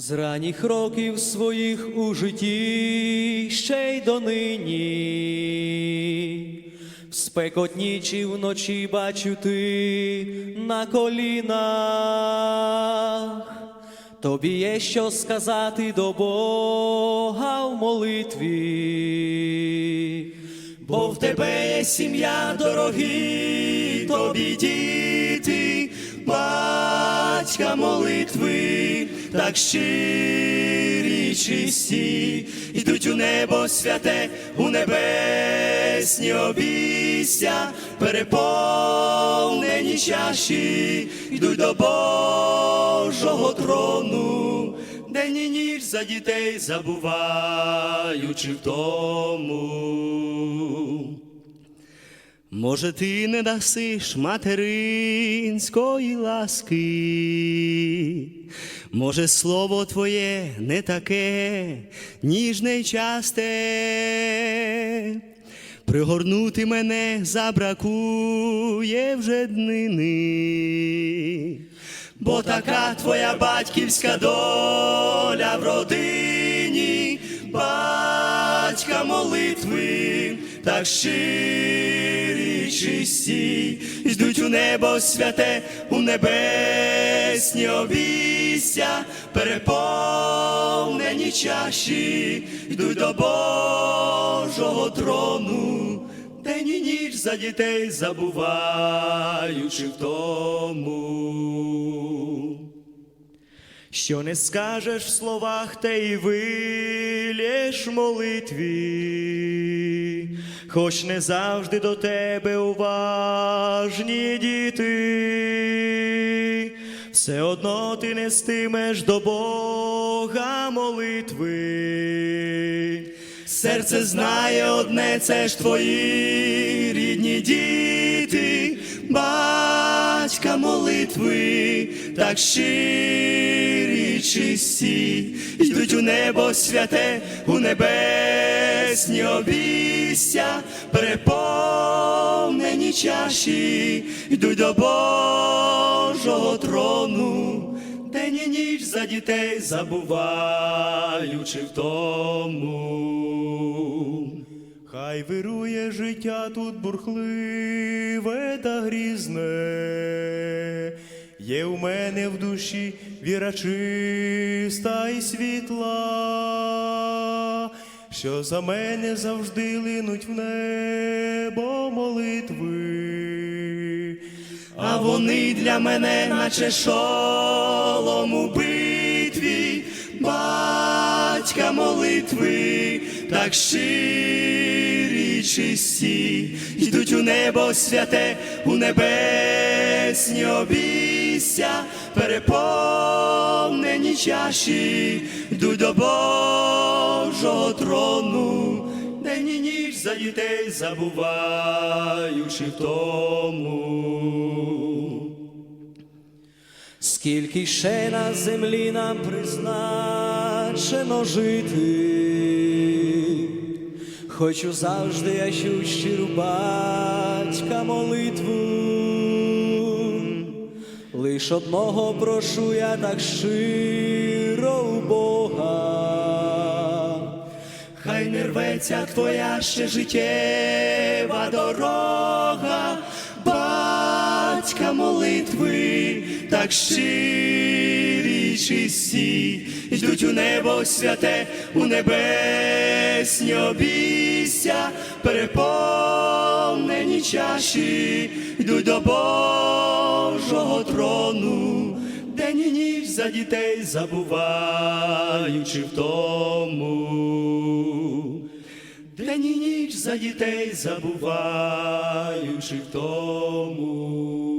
З ранніх років своїх у житті ще й донині, в спекотні чи вночі бачу ти на колінах. Тобі є що сказати до Бога в молитві, бо в тебе є сім'я, дорогі тобі діти, батька молитви, так щирі, чисті, йдуть у небо святе, у небесні обійстя, переповнені чаші, йдуть до Божого трону, день і ніч за дітей забуваючи в тому. Може, ти не дасиш материнської ласки, може, слово твоє не таке, ніжне й часте, пригорнути мене забракує вже днини, бо така твоя батьківська доля в так щирі, чисті, йдуть у небо святе, у небесні обійстя, переповнені чаші, йдуть до Божого трону, день і ніч за дітей забуваючи в тому. Що не скажеш в словах, те й вилєш молитві, хоч не завжди до тебе уважні діти, все одно ти нестимеш до Бога молитви. Серце знає одне, це ж твої рідні діти, батька молитви, так щирі, чисті, йдуть у небо святе, у небесні обійстя, переповнені чаші, йдуть до Божого трону. День і ніч за дітей забуваючи в тому. Хай вирує життя тут бурхливе та грізне, мене в душі віра чиста і світла, що за мене завжди линуть в небо молитви. А вони для мене, наче шолом у битві, батька молитви, так чисті, йдуть у небо святе, у небесні обійстя, переповнені чаші, йдуть до Божого трону. День і ніч за дітей забуваючи в тому. Скільки ще на землі нам призначено жити, хочу завжди я чуть щиру батька молитву. Лиш одного прошу я так щиро у Бога. Хай не рветься твоя ще життєва дорога, батька молитви, так щирі, чисті, йдуть у небо святе, у небесні обійстя, переповнені чаші, йдуть до Божого трону. День і ніч за дітей забуваючи в тому. День і ніч за дітей забуваючи в тому.